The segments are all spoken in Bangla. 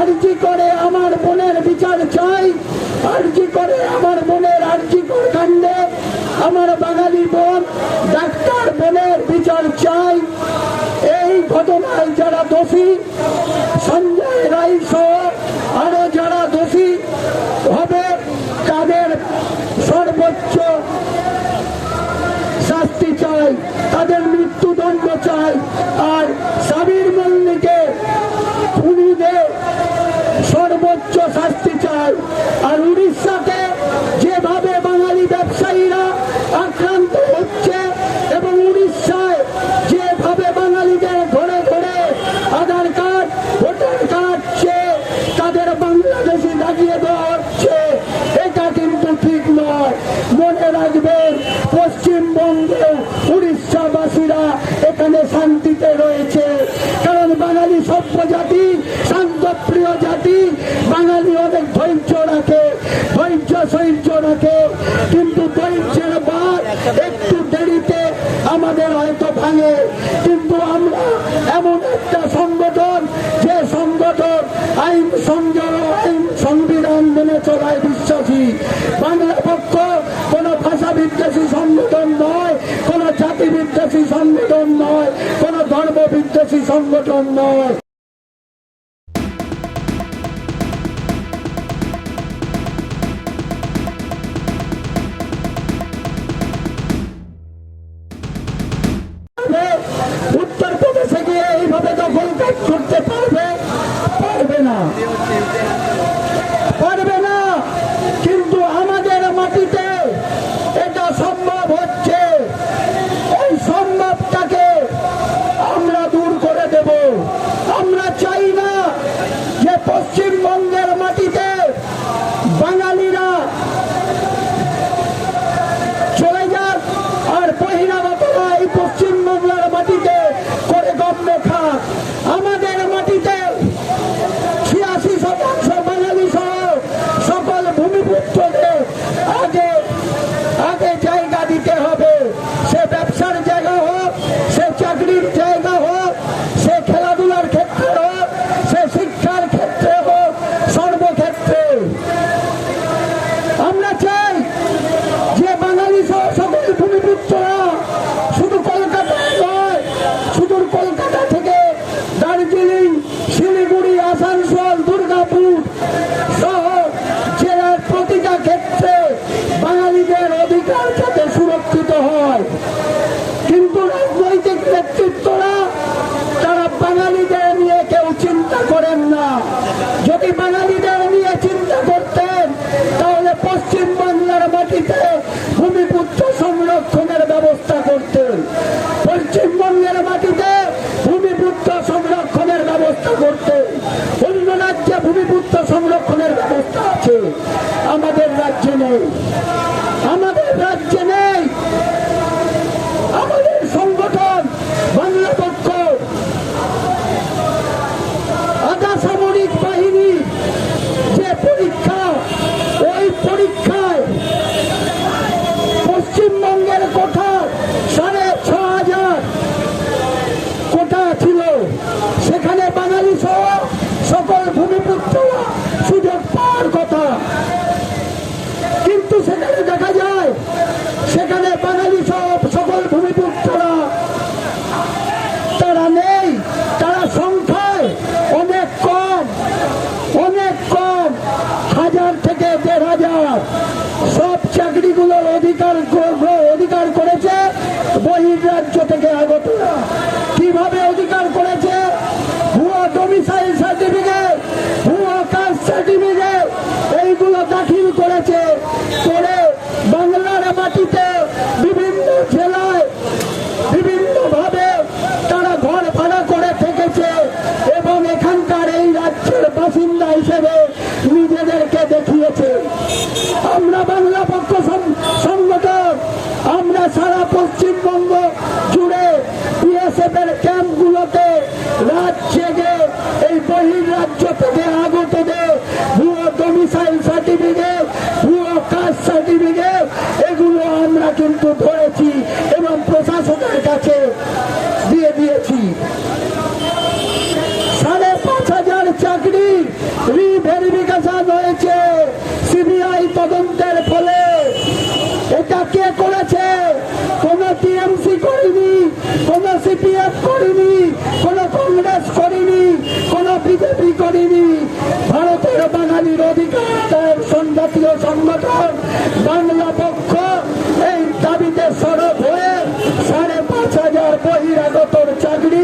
আর্জি করে আমার বোনের বিচার চাই? আর্জি করে আমার বোনের আর্জি কর কাণ্ডে? আমার বাঙালি বোন ডাক্তার বোনের বিচার চাই। এই ঘটনায় যারা দোষী, সঞ্জয় রায় সহ আরও যারা দোষী হবে, তাদের সর্বোচ্চ শাস্তি চাই। তাদের মৃত্যুদণ্ড চাই আর সাবির মল্লিকে খুনিদের সর্বোচ্চ শাস্তি চাই আর উড়িষ্যাতে যেভাবে বাঙালি ব্যবসায়ীরা আক্রান্ত হচ্ছে এবং উড়িষ্যায় যেভাবে বাঙালিদের ধরে ধরে আধার কার্ড, ভোটার কার্ড চেয়ে তাদের বাংলাদেশি লাগিয়ে দেওয়া হচ্ছে, এটা কিন্তু ঠিক নয়। মনে রাখবেন, পশ্চিমবঙ্গে উড়িষ্যাবাসীরা এখানে শান্তিতে রয়েছে। কারণ বাঙালি সভ্য জাতি, শান্তপ্রিয় জাতি অনেক ধৈর্য রাখে, ধৈর্য সহ্য রাখে। কিন্তু ধৈর্যের বাদ একটু দেরিতে আমাদের হয়তো ভাঙে। কিন্তু আমরা এমন একটা সংগঠন, যে সংগঠন আইন সংযম, আইন সংবিধান মেনে চলায় বিশ্বাসী। বাংলা পক্ষ কোন ভাষা বিদ্বেষী সংগঠন নয়, কোন জাতি বিদ্বেষী সংগঠন নয়, কোন ধর্ম বিদ্বেষী সংগঠন নয়। পশ্চিম বাংলার মাটিতে ভূমিপুত্র সংরক্ষণের ব্যবস্থা করতেন পশ্চিম বাংলার মাটিতে ভূমিপুত্র সংরক্ষণের ব্যবস্থা করতেন অন্য রাজ্যে ভূমিপুত্র সংরক্ষণের ব্যবস্থা আছে। আমাদের রাজ্যে নেই আমাদের রাজ্যে নেই আমাদের সংগঠন বাংলা পক্ষ আধা সামরিক বাহিনী যে পরীক্ষা ওই পরীক্ষায় পশ্চিমবঙ্গের কোঠা সাড়ে ছ হাজার কোটা ছিল সেখানে বাঙালি সহ সকল ভূমিপুত্ররা সুযোগ পাওয়ার কথা কিন্তু সেখানে দেখা যায়, সেখানে বাঙালি সহ সকল ভূমিপুত্ররা তারা নেই, তারা সংখ্যায় অনেক কম অনেক কম, হাজার থেকে দেড় হাজার। সব চাকরিগুলোর অধিকার অধিকার করেছে বহির্রাজ্য থেকে আগতরা কীভাবে অধিকার করেছে? ভুয়া ডোমিসাইল সার্টিফিকেট ভুয়া কাস্ট সার্টিফিকেট এইগুলো দাখিল করেছে করে বাংলার মাটিতে বিভিন্ন জেলায় বিভিন্ন ভাবে তারা ঘর ভাড়া করে থেকেছে এবং এখানকার এই রাজ্যের বাসিন্দা হিসেবে নিজেদেরকে দেখিয়েছে আমরা বাংলা পক্ষ সং- সংগঠন আমরা সারা পশ্চিমবঙ্গ জুড়ে বিএসএফ এর ক্যাম্পগুলোতে রাত জেগে এই বহির্রাজ্য থেকে আগতদের ভুয়ো ডোমিসাইল সার্টিফিকেট ভুয়ো কাস্ট সার্টিফিকেট এগুলো আমরা কিন্তু ধরেছি এবং প্রশাসনের কাছে দিয়ে দিয়েছি। সাড়ে পাঁচ হাজার চাকরি প্রমাণ হয়েছে সিবিআই তদন্তের ফলে। এটা কে করেছে? কোন টিএমসি করেনি, কোন সিপিএফ করেনি, কোন কংগ্রেস করেনি, কোন বিজেপি করেনি। ভারতের বাঙালির অধিকার সংগঠন, বাংলা পক্ষ এই দাবিতে সরব হয়ে সাড়ে পাঁচ হাজার বহিরাগতর চাকরি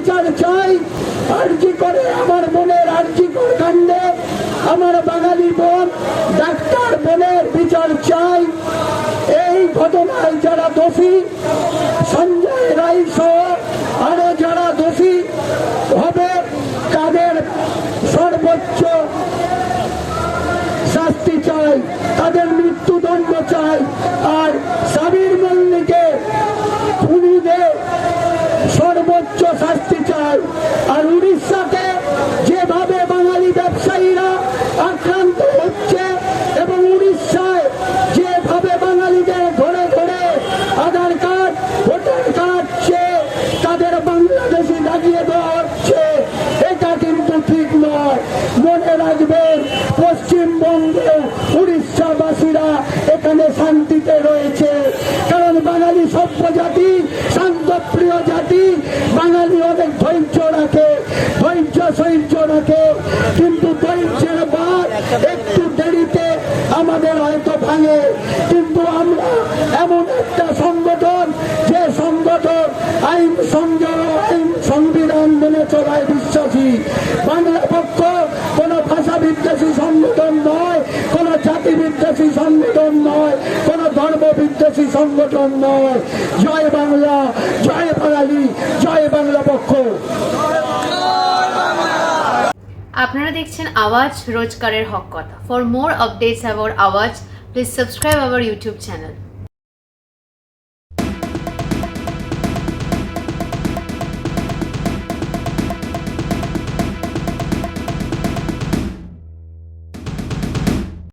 বিচার চাই। আর্জি করে আমার বোনের আর্জি কাণ্ডে? আমার বাঙালি বোন ডাক্তার বোনের বিচার চাই। এই ঘটনায় যারা দোষী, সঞ্জয় রায় সহ আরও যারা দোষী হবে, তাদের সর্বোচ্চ শাস্তি চাই। তাদের মৃত্যুদণ্ড চাই। আর সাবির মল্লিকে খুনিদের সর্বোচ্চ শাস্তি চাই। আর উড়িষ্যাতে যেভাবে বাঙালি ব্যবসায়ীরা আক্রান্ত হচ্ছে এবং উড়িষ্যায় যেভাবে বাঙালিদের ধরে ধরে আধার কার্ড ভোটার কার্ড চেয়ে তাদের বাংলাদেশি লাগিয়ে দেওয়া হচ্ছে এটা কিন্তু ঠিক নয় মনে রাখবেন পশ্চিমবঙ্গে উড়িষ্যাবাসীরা এখানে শান্তিতে রয়েছে। কারণ বাঙালি সভ্য জাতি শান্তপ্রিয় জাতি, বাঙালি অনেক ধৈর্য রাখে, ধৈর্য সৈর্য রাখে। কিন্তু ধৈর্যের বাদ একটু দেরিতে আমাদের হয়তো ভাঙে। কিন্তু আমরা এমন একটা সংগঠন, যে সংগঠন আইন সংযম, আইন সংবিধান মেনে চলায় বিশ্বাসী। বাংলা পক্ষ বিদ্বেষী সংগঠন নয়, কোন জাতি বিদ্বেষী সংগঠন নয়, কোন ধর্ম বিদ্বেষী সংগঠন নয়। জয় বাংলা, জয় বাঙালি, জয় বাংলা পক্ষ। আপনারা দেখছেন আওয়াজ রোজগারের হক কথা। For more updates about Awaaz please subscribe our YouTube channel